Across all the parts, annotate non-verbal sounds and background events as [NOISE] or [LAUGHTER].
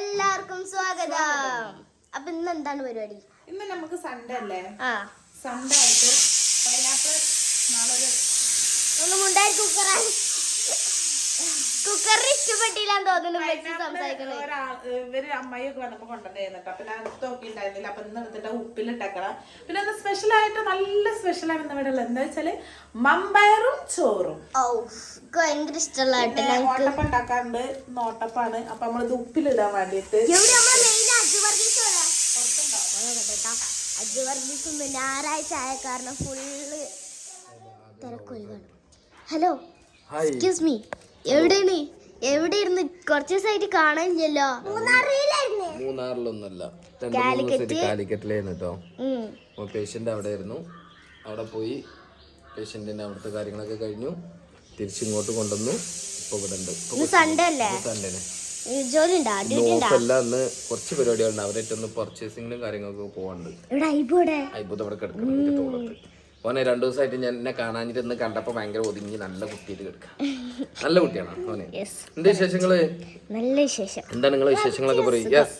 എല്ലാവർക്കും സ്വാഗതം. അപ്പൊ ഇന്ന് എന്താണ് പരിപാടി? ഇന്ന് നമുക്ക് സൺഡേ അല്ലേ? ആ. സൺഡേ ആയിട്ട് പൈനാപ്പിൾ നാളെ ഒരു ഉണ്ടായിരിക്കും മുണ്ടായി കുക്കറാണ് കുക്കറിന് ഇഷ്ടപ്പെട്ടില്ലാന്ന് തോന്നുന്നു ഇവർ അമ്മയൊക്കെ വന്നപ്പോ കൊണ്ടുവന്നേന്നിട്ട് അപ്പൊ ഞാൻ നോക്കിയിട്ടുണ്ടായിരുന്നില്ല. അപ്പൊ ഇന്ന് എടുത്തിട്ട് ഉപ്പിലിട്ടേക്കണം. പിന്നെ ഒന്ന് സ്പെഷ്യൽ ആയിട്ട് നല്ല സ്പെഷ്യൽ ആണ് ഇവിടെ ഉള്ളത്. എന്താ വെച്ചാൽ മമ്പയറും ചോറും. ഭയങ്കര ഇഷ്ടമുള്ള ഓട്ടപ്പം ഇന്ന് ഓട്ടപ്പാണ്. അപ്പൊ നമ്മളിത് ഉപ്പിലിടാൻ വേണ്ടിട്ട് ഞായറാഴ്ച ആയ കാരണം ഫുള്ള് ഹലോ എക്സ്ക്യൂസ് മീ എവിടെയാണ്? എവിടെ ഇരുന്ന് കുറച്ച് ദിവസമായിട്ട് കാണാനില്ലല്ലോ. മൂന്നാറിലൊന്നുമല്ല. കാലിക്കറ്റിലായിരുന്നു കേട്ടോ. പേഷ്യന്റ് അവിടെ ആയിരുന്നു അവിടെ പോയി പേഷ്യന്റിന്റെ അവിടുത്തെ കാര്യങ്ങളൊക്കെ കഴിഞ്ഞു. തിരിച്ചിങ്ങോട്ട് കൊണ്ടുവന്നു. ഇപ്പൊ ഇവിടെ ഉണ്ട്. സൺഡേ അല്ലേ? ഓഫല്ല അന്ന് കുറച്ച് പരിപാടികളുണ്ട്. അവരായിട്ടൊന്ന് പർച്ചേസിങ്ങിനും കാര്യങ്ങളൊക്കെ പോകാണ്ട് അത്ഭുതം അവിടെ കിടക്കണം. ഓനെ രണ്ടു ദിവസമായിട്ട് ഞാൻ എന്നെ കാണാഞ്ഞിട്ട് ഇന്ന് കണ്ടപ്പോൾ ഭയങ്കര ഒതുങ്ങി നല്ല കുട്ടിയിട്ട് കിടക്കാം. നല്ല കുട്ടിയാണ് ഓനെ? എന്താ വിശേഷങ്ങൾ? നല്ല വിശേഷം. എന്താ നിങ്ങളെ വിശേഷങ്ങളൊക്കെ പറയും? യെസ്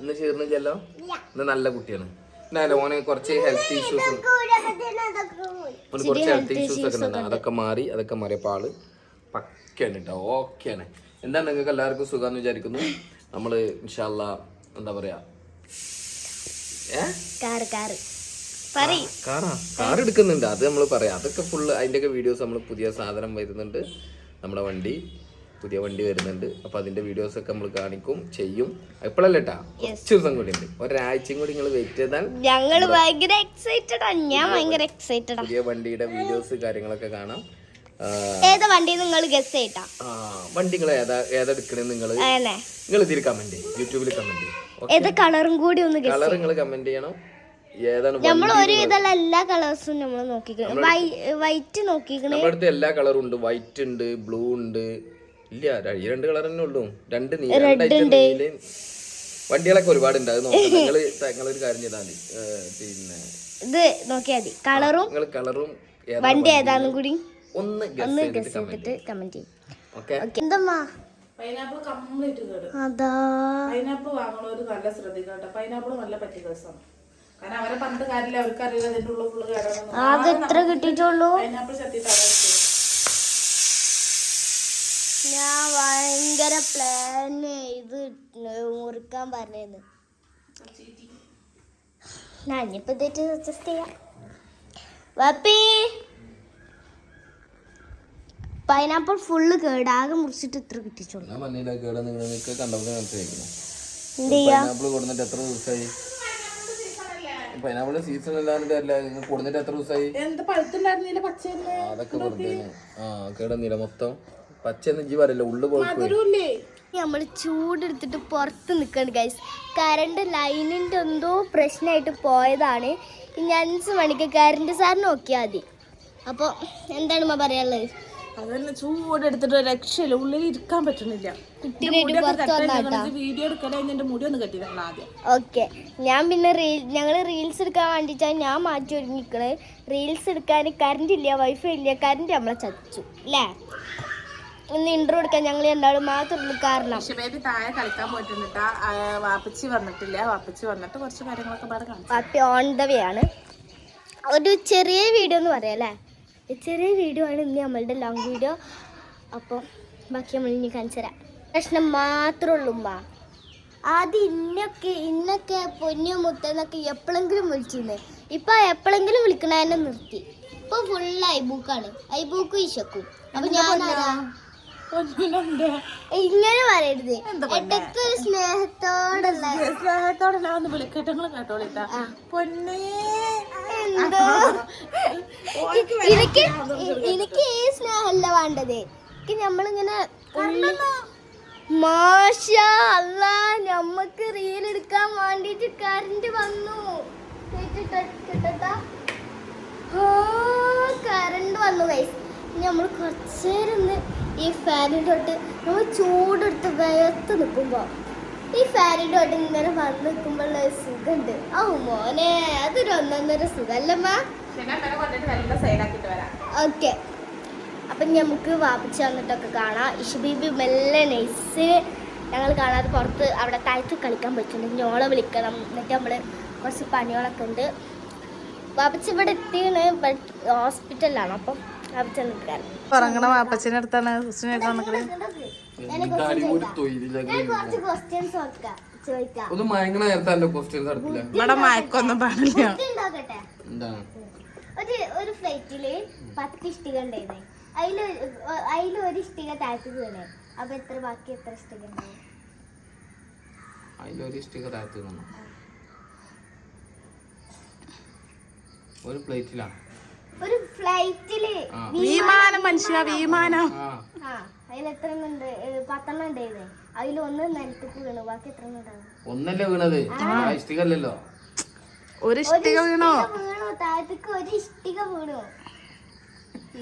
ഇന്ന് ചേർന്നില്ലല്ലോ ഇന്ന് നല്ല കുട്ടിയാണ്. എന്നാലും ഓനെ കുറച്ച് ഹെൽത്ത് ഇഷ്യൂസ് കുറച്ച് ഹെൽത്ത് ഇഷ്യൂസ് ഒക്കെ ഉണ്ട്. അതൊക്കെ മാറി അതൊക്കെ മാറിയപ്പോൾ ആൾ പക്കയാണ് കേട്ടോ ഓക്കെയാണ്. എന്താണ് നിങ്ങൾക്ക് എല്ലാവർക്കും സുഖമെന്ന് വിചാരിക്കുന്നു? നമ്മൾ ഇൻഷാല്ല എന്താ പറയാ? കാർ എടുക്കുന്നുണ്ട് അത് നമ്മൾ പറയാം. അതൊക്കെ ഫുള്ള് അതിന്റെയൊക്കെ വീഡിയോസ് നമ്മൾ പുതിയ സാധനം വരുന്നുണ്ട്. നമ്മുടെ വണ്ടി പുതിയ വണ്ടി വരുന്നുണ്ട്. അപ്പൊ അതിന്റെ വീഡിയോസ് ഒക്കെ നമ്മൾ കാണിക്കും ചെയ്യും. എപ്പോഴല്ല കേട്ടാ കുറച്ച് ദിവസം കൂടി ഉണ്ട്. ഒരാഴ്ചയും കൂടി നിങ്ങൾ വെയിറ്റ് ചെയ്താൽ ഞങ്ങൾ ഭയങ്കര എക്സൈറ്റഡ് ഞാൻ ഭയങ്കര എക്സൈറ്റഡ് പുതിയ വണ്ടിയുടെ വീഡിയോസ് കാര്യങ്ങളൊക്കെ കാണാം. ഏതാ വണ്ടി നിങ്ങൾ ഗസ് ചെയ്താ ആ വണ്ടികൾ ഏതാ ഏതെടുക്കണേ നിങ്ങൾ നിങ്ങൾ ഇതിൽ കമന്റ് യൂട്യൂബിൽ കമന്റ് ഏത് കളറും കൂടി ഒന്ന് കളർ നിങ്ങൾ കമന്റ് ചെയ്യണം. നമ്മൾ ഒരു വിധമുള്ള എല്ലാ കളേഴ്സും നമ്മൾ നോക്കിക്കണേ. വൈറ്റ് നോക്കിക്കണേ. നമ്മുടെ അടുത്ത് എല്ലാ കളറും ഉണ്ട്. വൈറ്റ് ഉണ്ട് ബ്ലൂ ഉണ്ട്. ഇല്ല ഈ രണ്ട് കളർ തന്നെ ഉള്ളൂ. രണ്ട് വണ്ടികളൊക്കെ ഒരുപാട് ഉണ്ട്. അത് നോക്കാം. [LAUGHS] നിങ്ങൾ നിങ്ങളൊരു കാര്യം ചെയ്താൽ മതി. പിന്നെ ഇത് നോക്കിയാ മതി. കളറും നിങ്ങൾ കളറും വണ്ടി ഏതാണെന്നും കൂടി? ഒന്ന് ഒന്ന് ഗസ് ചെയ്തിട്ട് കമന്റ് ചെയ്യും. ഓക്കെ എന്തമ്മാ? പൈനാപ്പിൾ കംപ്ലീറ്റ് കേട്. അതാ. പൈനാപ്പിൾ വാങ്ങണവര് നല്ല ശ്രദ്ധിക്കണം കേട്ടോ. പൈനാപ്പിൾ നല്ല പറ്റിയ ദിവസമാണ് കാരണം അവരെ പണ്ട് കാര്യമില്ല അവർക്ക് അറിയില്ല അതിന്റെ ഉള്ളിൽ ഫുള്ള് കേടാണെന്ന് ആകെ എത്ര കിട്ടിയിട്ടുള്ളൂ? പൈനാപ്പിൾ ചത്തിട്ടാണ് ഞാൻ ഭയങ്കര പ്ലാൻ ഇത് മുറിക്കാൻ പറഞ്ഞത് ഞാൻ ഇനിയിപ്പോ ഇതായിട്ട് അഡ്ജസ്റ്റ് ചെയ്യാം. വാപ്പി! പൈനാപ്പിൾ ഫുള്ള് കേടാകെ മുറിച്ചിട്ട് ഇത്ര കിട്ടിച്ചോളൂ. ഞാൻ പറഞ്ഞില്ല കേടാ നിങ്ങൾ നിങ്ങൾക്ക് കണ്ടപ്പോൾ ചെയ്യാ? പൈനാപ്പിൾ കൊടുത്തിട്ട് എത്ര ദിവസമായി പൈനാപ്പിൾ സീസൺ അല്ലാണ്ട് അല്ല നിങ്ങൾ കൊടുത്തിട്ട് എത്ര ദിവസമായി എന്ത് പഴുത്തുണ്ടായിരുന്നില്ല പച്ചയല്ലേ ആ, അതൊക്കെ വെറുതെ ആ കേടന്നില്ല മൊത്തം. പച്ചന്ന് ജീ പറയില്ല ഉള്ളു പോയി. നമ്മൾ ചൂടെടുത്തിട്ട് പുറത്ത് നിൽക്കണം ഗൈസ് കറണ്ട് ലൈനിന്റെ എന്തോ പ്രശ്നമായിട്ട് പോയതാണ്. ഇനി അഞ്ച് മണിക്ക് കറണ്ട് സാർ നോക്കിയാൽ മതി. അപ്പോൾ എന്താണ് മാ പറയാനുള്ളത്? അതന്നെ ചൂട് എടുത്തിട്ട് രക്ഷയില്ല. ഉള്ളിൽ ഇരിക്കാൻ പറ്റുന്നില്ല. വീഡിയോ എടുക്കണേ എന്റെ മുടി ഒന്ന് കെട്ടി തരണം ആദ്യം. ഓക്കെ. ഞാൻ പിന്നെ റീൽ ഞങ്ങൾ റീൽസ് എടുക്കാൻ വേണ്ടിയിട്ടാണ് ഞാൻ മാറ്റി ഒരുങ്ങിക്കണ്. റീൽസ് എടുക്കാൻ കറണ്ട് ഇല്ല വൈഫൈ ഇല്ല കറണ്ട് നമ്മളെ ചതിച്ചു. അല്ലേ ഒന്ന് ഇന്റർവ്യൂ എടുക്കാൻ ഞങ്ങൾ രണ്ടാളും മാത്രം കാരണം. ബേബി താഴെ കളിക്കാൻ പോയിട്ടുണ്ട് വാപ്പച്ചി വന്നിട്ടില്ല. വാപ്പച്ചി വന്നിട്ട് കുറച്ച് കാര്യങ്ങളൊക്കെ പാടെ പാപ്പി ഓൺ ദ വേ ആണ്. ഒരു ചെറിയ വീഡിയോ എന്ന് പറയാം അല്ലേ ചെറിയ വീഡിയോ ആണ് ഇനി നമ്മളുടെ ലോങ് വീഡിയോ അപ്പോൾ ബാക്കി നമ്മൾ ഇനി കാണിച്ചു തരാം. പ്രശ്നം മാത്രമേ ഉള്ളൂ ഉമ്മ. ആദ്യം ഇന്നൊക്കെ ഇന്നൊക്കെ പൊന്നു മുത്തെന്നൊക്കെ എപ്പോഴെങ്കിലും വിളിച്ചിരുന്നേ. ഇപ്പം എപ്പോഴെങ്കിലും വിളിക്കണ തന്നെ നിർത്തി. ഇപ്പൊ ഫുൾ ഐബൂക്കാണ്. ഐബൂക്കും ഈശക്കും. അപ്പൊ ഞാൻ ഇങ്ങനെ പറയരുത്. ഇടയ്ക്ക് സ്നേഹത്തോടല്ല സ്നേഹത്തോടല്ല സ്നേഹത്തോടെ ഒന്ന് വിളിക്കട്ടെ നിങ്ങൾ കേട്ടോളിട്ടാ പൊന്നേ. എന്തോ? എനിക്ക് എനിക്ക് ഈ സ്നേഹമല്ല വേണ്ടത്? എനിക്ക് നമ്മളിങ്ങനെ മാഷ അല്ല നമ്മക്ക് റീൽ എടുക്കാൻ വേണ്ടിട്ട് കറണ്ട് വന്നു. കറണ്ട് വന്നു ഗൈസ് നമ്മൾ കുറച്ചേരം ഈ ഫാനിന്റെ തൊട്ട് നമ്മൾ ചൂടെടുത്ത് വയത്ത് നിൽക്കുമ്പോൾ ഈ ഫാനിന്റെ തൊട്ട് ഇങ്ങനെ വന്ന് നിൽക്കുമ്പോഴുള്ള ഒരു സുഖമുണ്ട് ഓ മോനെ അതൊരു ഒന്നൊന്നര സുഖമല്ലമ്മ ഓക്കെ. അപ്പം നമുക്ക് വാപ്പിച്ച് വന്നിട്ടൊക്കെ കാണാം. ഇഷുബീബി മെല്ലെ നൈസ് ഞങ്ങൾ കാണാതെ പുറത്ത് അവിടെ താഴത്ത് കളിക്കാൻ പറ്റുന്നുണ്ട് ഞോളെ വിളിക്കണം. എന്നിട്ട് നമ്മൾ കുറച്ച് പണികളൊക്കെ ഉണ്ട്. വാപ്പിച്ച് ഇവിടെ എത്തിയാണ്. ബട്ട് ഹോസ്പിറ്റലിലാണ് അപ്പം ഉറങ്ങണ വാപ്പച്ചിന്റെ അടുത്താണ് ഒന്ന് മയങ്ങണ നേരത്തെ എന്റെ ക്വസ്റ്റ്യൻസ് നടത്തില്ല ഇവിടെ മയക്കൊന്നും പാടില്ല. ബുദ്ധി ഒരു ഒരു ഫ്ലൈറ്റിൽ പത്ത് ഇഷ്ടിക ഉണ്ടായിരുന്നേ. അതിൽ അതിൽ ഒരു ഇഷ്ടിക താഴ്ത്തി വീണേ. അപ്പൊ എത്ര ബാക്കി എത്ര ഇഷ്ടിക ഉണ്ടാവും അതിലൊരു ഇഷ്ടിക താഴ്ത്തി തന്നു ഒരു പ്ലേറ്റിലാ. ഒരു ഫ്ലൈറ്റിൽ വിമാനം മനുഷ്യ വിമാനം. ഉണ്ട് ഒന്നല്ലേ വീണത്? ആ. ഇഷ്ടിക ഒരു ഇഷ്ടിക വീണോ ഇഷ്ടിക വീണു? താഴത്തേക്ക് ഒരു ഇഷ്ടിക വീണു.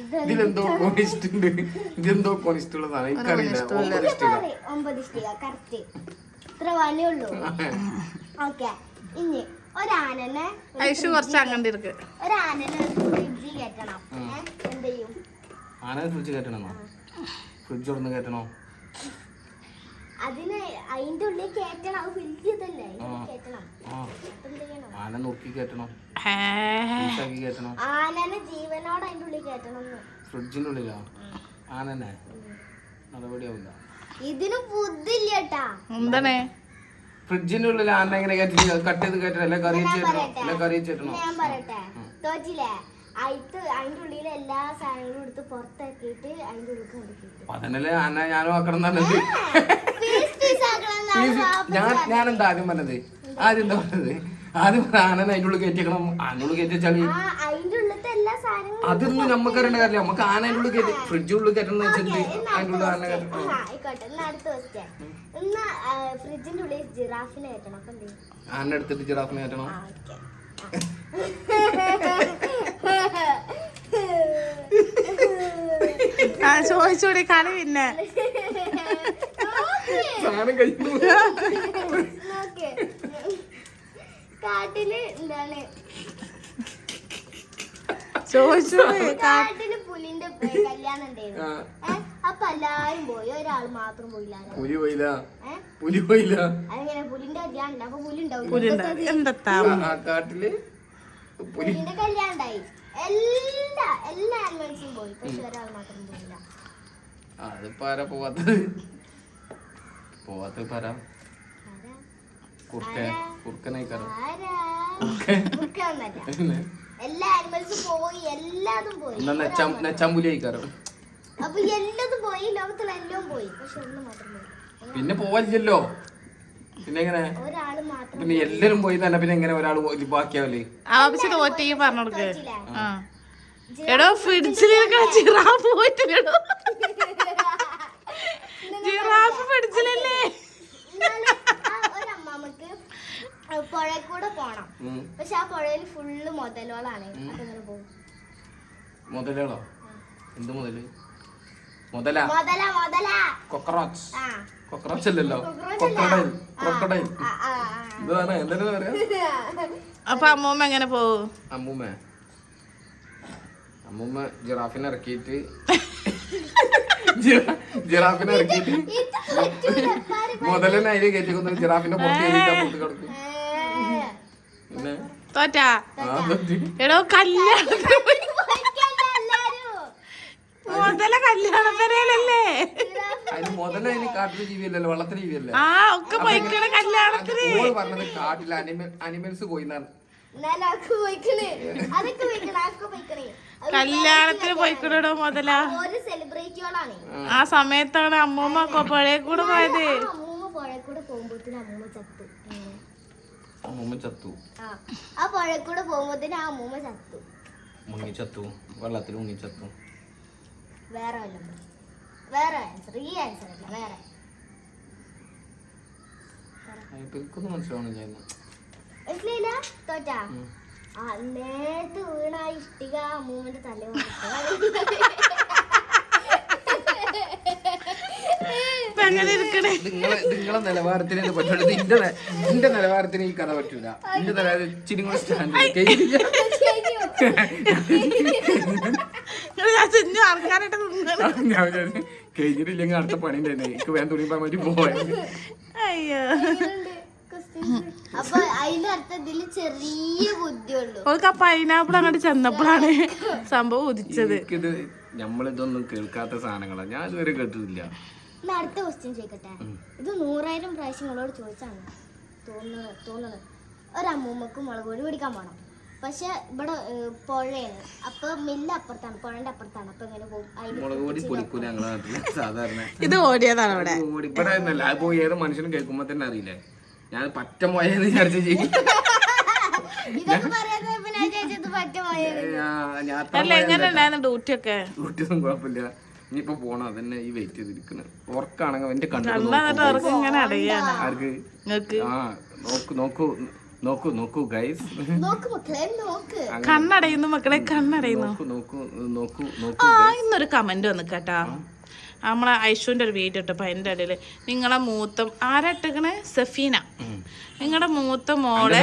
ഇത് ഇതിലെന്തോ കോണിസ്റ്റുണ്ട് ഇതെന്തോ കോണിസ്റ്റുള്ള സാധനം എനിക്കറിയില്ല. ഒമ്പത് ഇഷ്ടിക. ഒമ്പത് ഇഷ്ടിക. കറക്റ്റ്. ഇത്ര പണിയുള്ളൂ ഓക്കെ. ഇനി ഒരാനനെ ഐഷു കുറച്ച് അങ്ങണ്ടിരിക്ക് ഒരാനനെ ആനനെ ഫ്രിഡ്ജിൽ കയറ്റണമെന്നോ ഫ്രിഡ്ജ് തുറന്ന് കയറ്റണോ അതിന് അതിന്റെ ഉള്ളിൽ അത് ആന ആനനെ ഉള്ളിൽ ഫ്രിഡ്ജിന്റെ ആനനെ? എന്താണേ? ഫ്രിഡ്ജിന്റെ ഉള്ളിൽ ആന എങ്ങനെ കയറ്റി കട്ട് ചെയ്ത് കയറ്റണം. അല്ലെ കറി ഞാൻ എല്ലാം അല്ലെ കറി ചേട്ടണോ ഞാൻ പറയട്ടെ. തോറ്റില്ലേ അയിത്ത് അതിന്റെ ഉള്ളിലെ എല്ലാ സാധനങ്ങളും എടുത്ത് പുറത്താക്കിയിട്ട് അതിന്റെ ഉള്ളിൽ കൊണ്ടിട്ട് അപ്പൊ അതന്നല്ലേ ആന ഞാനും ആക്കണം നല്ലത് ഞാൻ ഞാനെന്താ ആദ്യം പറഞ്ഞത്? ആദ്യം എന്താ പറഞ്ഞത്? ആദ്യം പറഞ്ഞ ആനനെ അതിന്റെ ഉള്ളിൽ കയറ്റിയേക്കണം. കയറ്റി അതിന്റെ ഉള്ളിലത്തെ എല്ലാ സാധനങ്ങളും അതൊന്നും നമുക്ക് അറിയേണ്ട കാര്യമില്ല. നമുക്ക് ആനയുടെ അതിന്റെ ഉള്ളിൽ കയറ്റി ഫ്രിഡ്ജ് ഉള്ളിൽ കയറ്റണം വെച്ചിട്ടുണ്ട്. ആനയുടെ അതിന്റെ ഉള്ളിൽ ആന അടുത്ത കയറ്റണം. ആയിക്കോട്ടെ. എന്നാ അടുത്ത ക്വസ്റ്റ്യൻ എന്നാ ഫ്രിഡ്ജിന്റെ ഉള്ളിൽ ജിറാഫിനെ കയറ്റണം. അപ്പൊ എന്ത് ചെയ്യും? ആന എടുത്തിട്ട് ജിറാഫിനെ കയറ്റണം? ആ, okay. ആ. ചോദിച്ചോടി കളി പിന്നെ. സാധനം കഴിക്കുന്നു. നോക്ക്. കാട്ടിൽ എന്താണ് കാട്ടിൽ [LAUGHS] പുലിന്റെ കല്യാണം ഉണ്ടായിരുന്നു. അപ്പൊ എല്ലാരും പോയി. ഒരാൾ മാത്രം പോയില്ല പുലി പോയില്ല. പുലി പോയില്ല. അതെങ്ങനെ? പുലിന്റെ കല്യാണം അപ്പൊ പുലി ഉണ്ടാവും. ആ കാട്ടിൽ പുലി. പുലിന്റെ കല്യാണം ഉണ്ടായി. എല്ലാ എല്ലാ ആനിമൽസും പോയി. പക്ഷെ ഒരാൾ മാത്രം പോയില്ല. അതിപ്പോ ആരാ പോവാത്തത്? പോവാത്തത് പറ ആരാ? കറ കുറുക്കനായിക്കാരോ എല്ലാ ആനിമൽസും പോയി എല്ലാതും പോയി. എന്നാ നെച്ചാം നെച്ചാമ്പുലി ആയിക്കാരോ അപ്പൊ എല്ലാതും പോയി ലോകത്തിലെ എല്ലാം പോയി. പക്ഷെ ഒന്ന് മാത്രം പോയി പിന്നെ പോവല്ലോ പിന്നെ എങ്ങനെ? പിന്നെ എല്ലാരും പോയി തന്നെ പിന്നെ എങ്ങനെ ഒരാൾ ബാക്കിയാവല്ലേ ആവശ്യം തോറ്റി പറഞ്ഞു കൊടുക്ക് ആ. എടോ ഫ്രിഡ്ജിലേക്ക് ജിറാഫ് പോയിട്ടില്ലടോ [LAUGHS] ജിറാഫ് ഫ്രിഡ്ജിലല്ലേ? പുഴയിൽ കൂടെ പോണം. പക്ഷെ ആ പുഴയിൽ ഫുള്ള് മുതലുകളാണ്. അപ്പൊ പോകും. മുതലാളോ എന്ത് മുതൽ? അല്ലല്ലോ? പറയാ അപ്പൊ അമ്മൂമ്മ എങ്ങനെ പോവും അമ്മൂമ്മ. അമ്മൂമ്മ ജിറാഫിനെ ഇറക്കിയിട്ട് [LAUGHS] ജിറാഫിനെ ഇറക്കിയിട്ട് മുതലിനെ അതിൽ കയറ്റി കൊന്നു ജിറാഫിന്റെ പുറത്ത് കയറിയിട്ട് കിടക്കും. തോറ്റാ? എടോ കല്യാണത്തിന്. മുതല കല്യാണ പെരയിലല്ലേ അതിന് മുതല അതിന് കാട്ടിലെ ജീവിയല്ലല്ലോ വെള്ളത്തിലെ ജീവിയല്ലേ? ആ ഒക്കെ പോയിക്കണ കല്യാണത്തിന് പറഞ്ഞത് കാട്ടിലെ അനിമൽ അനിമൽസ് പോയിന്നാണ്. കല്യാണത്തിന് മുതല. ആ സമയത്താണ് അമ്മൂമ്മ പഴയ കൂടെ പോയത് ആ അമ്മൂമ്മ പുഴ കൂടെ പോകുമ്പോത്തിന് അമ്മൂമ്മ ചത്തു എങ്ങനെ? അമ്മൂമ്മ ചത്തു. ആ ആ പുഴ കൂടെ പോകുമ്പോത്തിന് ആ അമ്മൂമ്മ ചത്തു. മുങ്ങി ചത്തു വെള്ളത്തിൽ മുങ്ങി ചത്തു വേറെ വല്ലതും വേറെ ആൻസർ ഈ ആൻസർ അല്ല വേറെ. ഐ എനിക്കൊന്നും മനസ്സിലാവണില്ല ഞാൻ മനസ്സിലായില്ല? തോറ്റാ. ആ നേരത്തെ വീണ ആ ഇഷ്ടിക അമ്മൂമ്മന്റെ തല അങ്ങനെ ഇരിക്കണേ ഇത് നിങ്ങളെ നിലവാരത്തിന് ഇത് പറ്റുള്ളൂ ഇത് ഇന്റെ നെ- ഇന്റെ നിലവാരത്തിന് ഈ കഥ പറ്റൂല. നിന്റെ നിലവാരം ഇച്ചിരി കൂടെ സ്റ്റാൻഡ് കഴിഞ്ഞിട്ടില്ലെങ്കിൽ അടുത്ത പണി തന്നെ. എനിക്ക് വേണ്ട തുണി പോയി വേണ്ടി പോയത് അയ്യോ ഓൾക്ക് പൈനാപ്പിൾ അങ്ങോട്ട് ചെന്നപ്പോഴാണ് സംഭവം ഉദിച്ചത്. നമ്മളിതൊന്നും കേൾക്കാത്ത സാധനങ്ങളാണ് ഞാൻ ഇതുവരെ കേട്ടിട്ടില്ല. അടുത്ത ക്വസ്റ്റ്യൻ ചോദിക്കട്ടെ? ഇത് നൂറായിരം പ്രാവശ്യം നിങ്ങളോട് ചോദിച്ചാണ്. തോന്നുന്നത് തോന്നുന്നത് ഒരമ്മൂമ്മക്ക് മുളക് പൊടി പിടിക്കാൻ പോണം. പക്ഷെ ഇവിടെ പുഴയാണ്. അപ്പൊ മില്ല അപ്പുറത്താണ് പുഴന്റെ അപ്പുറത്താണ്. അപ്പൊ ഇങ്ങനെ പോകും. സാധാരണ. ഇത് ഓടിയതാണ് ഇവിടെ. പോയി ഏത് മനുഷ്യനും കേൾക്കുമ്പോ തന്നെ അറിയില്ലേ? ഞാൻ പറ്റ പോയെന്ന് ചർച്ച ചെയ്യും. ഇതൊക്കെ പറയാതെ പിന്നെ ഞാൻ ഡ്യൂട്ടി ഒക്കെ കുട്ടിയൊന്നും കുഴപ്പമില്ല. ഇനിയിപ്പോ പോണം. അതന്നെ ഈ വെയിറ്റ് ചെയ്തിരിക്കുന്നത് ഓർക്കാണെങ്കിൽ എന്റെ കണ്ടു ആ നോക്കൂ നോക്കൂ നോക്കൂ നോക്കൂ ഗൈസ് നോക്ക് മക്കളെ നോക്ക്. കണ്ണടയുന്നു മക്കളെ കണ്ണടയുന്നു. നോക്കൂ നോക്കൂ നോക്കൂ നോക്കൂ ആ ഇന്നൊരു കമന്റ് വന്നു കേട്ടാ നമ്മളെ ഐഷുവിന്റെ ഒരു വീഡിയോ ഇട്ടപ്പോ അതിന്റെ ഇടയിൽ നിങ്ങളെ മൂത്ത ആരാട്ടക്കണേ സഫീന. നിങ്ങളുടെ മൂത്ത മോളെ?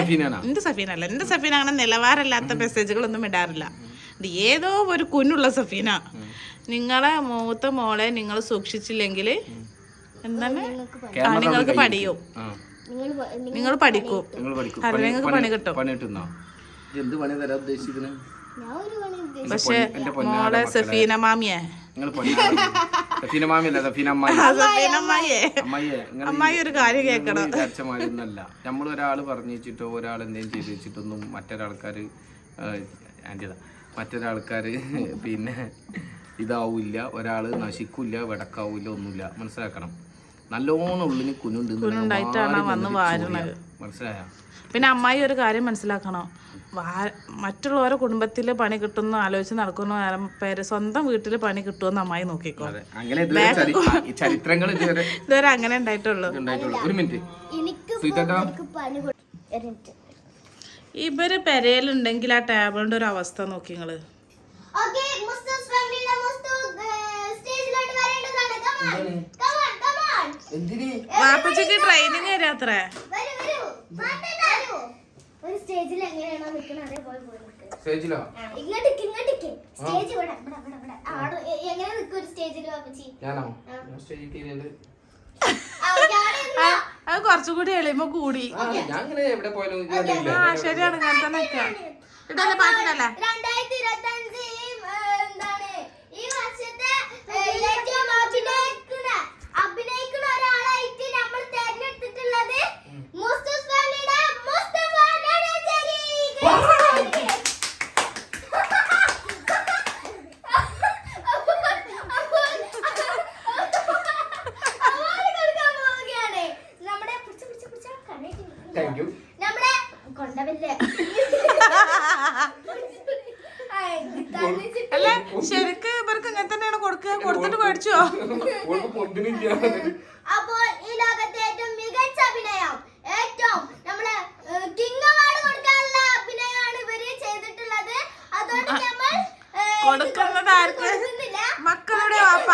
എന്റെ സഫീന അല്ല എന്റെ സഫീന അങ്ങനെ നിലവാരമില്ലാത്ത മെസ്സേജുകളൊന്നും ഇടാറില്ല. ഇത് ഏതോ ഒരു കുഞ്ഞുള്ള സഫീന. നിങ്ങളെ മൂത്ത മോളെ നിങ്ങൾ സൂക്ഷിച്ചില്ലെങ്കിൽ എന്താണ്? നിങ്ങൾക്ക് പഠിയോ നിങ്ങൾ നിങ്ങൾ പഠിക്കും. നിങ്ങൾ പഠിക്കും. കാരണം നിങ്ങൾക്ക് പണി കിട്ടും. പണി കിട്ടുന്നോ? എന്ത് പണി തരാൻ ഉദ്ദേശിക്കുന്നത് ഞാൻ ഒരു പണി ഉദ്ദേശിച്ചു. പക്ഷെ മോളെ സഫീന മാമിയെ. നിങ്ങൾ പണി സഫീന മാമിയല്ല? സഫീന അമ്മായിയെ. അമ്മായി ഒരു കാര്യം കേൾക്കണം. വിചാരിച്ച മാതിരി നമ്മൾ ഒരാൾ പറഞ്ഞു വെച്ചിട്ടോ ഒരാൾ എന്തെങ്കിലും ചെയ്തു വെച്ചിട്ടൊന്നും മറ്റൊരാൾക്കാർ ആന്റിതാ. മറ്റൊരാൾക്കാർ പിന്നെ ഇതാവില്ല ഒരാൾ നശിക്കില്ല വിടക്കാവില്ല ഒന്നുമില്ല. മനസ്സിലാക്കണം. നല്ലോണം ഉള്ളിന് കുനുണ്ട് കുനുണ്ടായിട്ടാണ് മനസ്സിലായ? പിന്നെ അമ്മായി ഒരു കാര്യം മനസ്സിലാക്കണം? മറ്റുള്ളവരെ കുടുംബത്തിൽ പണി കിട്ടുന്ന ആലോചിച്ച് നടക്കുന്ന നേരം പേര് സ്വന്തം വീട്ടിൽ പണി കിട്ടുമെന്ന് അമ്മായി നോക്കിക്കോ. ചരിത്രങ്ങൾ ഇതുവരെ അങ്ങനെ ഉണ്ടായിട്ടുള്ളൂ. ഉണ്ടായിട്ടുള്ളൂ. ഒരു മിനിറ്റ്. ഇവർ പെരയിലുണ്ടെങ്കിൽ ആ ടേബിളിന്റെ ഒരു അവസ്ഥ നോക്കി നിങ്ങൾ. വാപ്പച്ചക്ക് ട്രെയിനിങ് തരാത്രേ. വരൂ, വരൂ. മാറ്റണ്ട, വരൂ. ഒരു സ്റ്റേജിൽ എങ്ങനെയാണോ നിൽക്കുന്നത് അതേപോലെ പോയി നിൽക്കുക സ്റ്റേജിലോ ഇങ്ങോട്ട് ഇങ്ങോട്ട് സ്റ്റേജ് ഇവിടെ ഇവിടെ ഇവിടെ ഇവിടെ. ആ, എങ്ങനെ നിൽക്കും ഒരു സ്റ്റേജിൽ വാപ്പച്ചി? ഞാനോ? സ്റ്റേജിൽ അത് കുറച്ചുകൂടി എളിമ കൂടി. ആ, ഞാൻ ഇങ്ങനെ എവിടെ പോയാലും ഇത് ആ ശരിയാണ് ഞാൻ തന്നെ നിക്കാം. ഇതല്ലേ പാട്ടിനല്ലേ? രണ്ടായിരത്തി ഇരുപത്തഞ്ച് ഈ, ഏഹ്, എന്താണ്? ഈ വർഷത്തെ ね。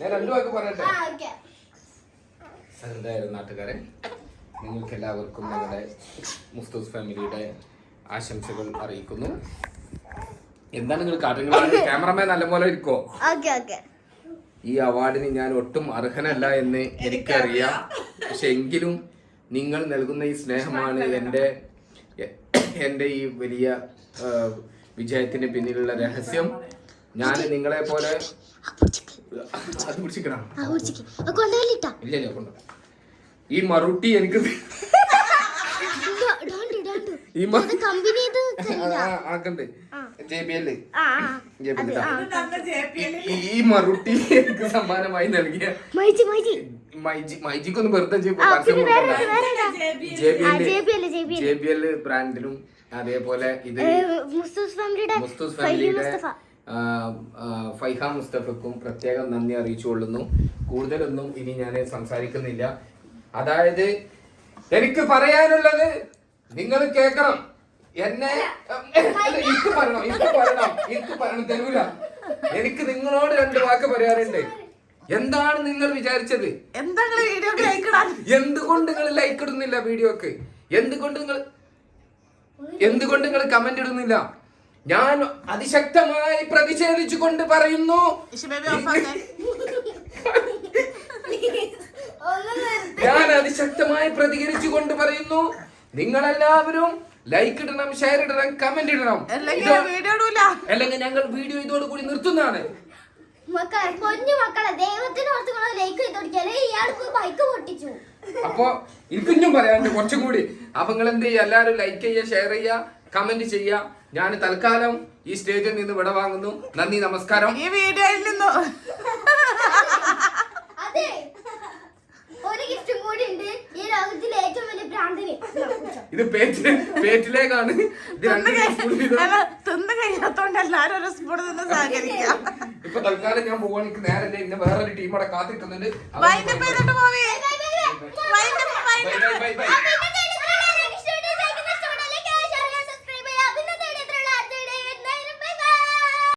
ഞാൻ രണ്ടു വാക്ക് പറയട്ടെ? ആ ഓക്കെ. എന്തായാലും നാട്ടുകാരെ? നിങ്ങൾക്ക് എല്ലാവർക്കും ഞങ്ങളുടെ മുസ്തൂസ് ഫാമിലിയുടെ ആശംസകൾ അറിയിക്കുന്നു. എന്താണ് നിങ്ങൾ കാട്ടുന്നത് [LAUGHS] ക്യാമറമാൻ നല്ലപോലെ ഇരിക്കോ ഈ അവാർഡിന് ഞാൻ ഒട്ടും അർഹനല്ല എന്ന് എനിക്കറിയാം. പക്ഷെ എങ്കിലും നിങ്ങൾ നൽകുന്ന ഈ സ്നേഹമാണ് എന്റെ എന്റെ ഈ വലിയ വിജയത്തിന് പിന്നിലുള്ള രഹസ്യം. ഞാൻ നിങ്ങളെ പോലെ ഈ മറുട്ടി എനിക്ക് ഡോണ്ട് ഡോണ്ട് ഈ മറുട്ടി എനിക്ക് സമ്മാനമായി നൽകിയ മൈജി മൈജി. മൈജി മൈജിക്കൊന്ന് വെറുതെ? J B L J B അല്ലേ J B J B L ബ്രാൻഡിലും അതേപോലെ ഇത് മുസ്തൂസ് ഫാമിലിയുടെ ഫൈഹ മുസ്തഫക്കും പ്രത്യേകം നന്ദി അറിയിച്ചുകൊള്ളുന്നു. കൂടുതലൊന്നും ഇനി ഞാൻ സംസാരിക്കുന്നില്ല. അതായത് എനിക്ക് പറയാനുള്ളത് നിങ്ങൾ കേൾക്കണം. എന്നെ ഇത് എനിക്ക് പറയണം എനിക്ക് പറയണം എനിക്ക് പറയണം തരൂല. എനിക്ക് നിങ്ങളോട് രണ്ട് വാക്ക് പറയാറുണ്ട് എന്താണ് നിങ്ങൾ വിചാരിച്ചത്? എന്തുകൊണ്ട് നിങ്ങൾ ലൈക്ക് ഇടുന്നില്ല വീഡിയോക്ക്? എന്തുകൊണ്ട് നിങ്ങൾ എന്തുകൊണ്ട് നിങ്ങൾ കമന്റ് ഇടുന്നില്ല? ഞാൻ അതിശക്തമായി പ്രതിഷേധിച്ചുകൊണ്ട് പറയുന്നു. ഞാൻ അതിശക്തമായി പ്രതികരിച്ചുകൊണ്ട് പറയുന്നു. നിങ്ങൾ എല്ലാവരും ലൈക്ക് ഇടണം ഷെയർ ഇടണം കമന്റ് ഇടണം. അല്ലെങ്കിൽ ഞങ്ങൾ വീഡിയോ ഇതോട് കൂടി ഞങ്ങൾ വീഡിയോ ഇതോടുകൂടി നിർത്തുന്നതാണ്. മക്കളെ കൊഞ്ഞു മക്കളെ ദൈവത്തിന് ലൈക്ക് ഇയാൾക്ക് ബൈക്ക് പൊട്ടിച്ചു. അപ്പൊ ഇതിനും പറയാനുണ്ട് കുറച്ചും കൂടി. അപ്പൊ നിങ്ങൾ എന്ത് ചെയ്യുക? എല്ലാവരും ലൈക്ക് ചെയ്യുക ഷെയർ ചെയ്യുക കമന്റ് ചെയ്യുക. ഞാൻ തൽക്കാലം ഈ സ്റ്റേജിൽ നിന്ന് വിട വാങ്ങുന്നു. നന്ദി നമസ്കാരം. ഈ വീഡിയോയിൽ നിന്നോ? ഒരു ഗിഫ്റ്റും കൂടി ഉണ്ട്. ഈ ഏറ്റവും വലിയ ഇത് പേറ്റിലേക്കാണ്. ഇത് തിന്ന് കഴിയാത്തോണ്ട് എല്ലാരും ഒരു സഹകരിക്കാം. ഇപ്പൊ തൽക്കാലം ഞാൻ പോവാണ്. എനിക്ക് നേരല്ലേ. ഇന്ന് വേറൊരു ടീം അവിടെ കാത്തിട്ടുന്നുണ്ട്. പോവേ. ആ,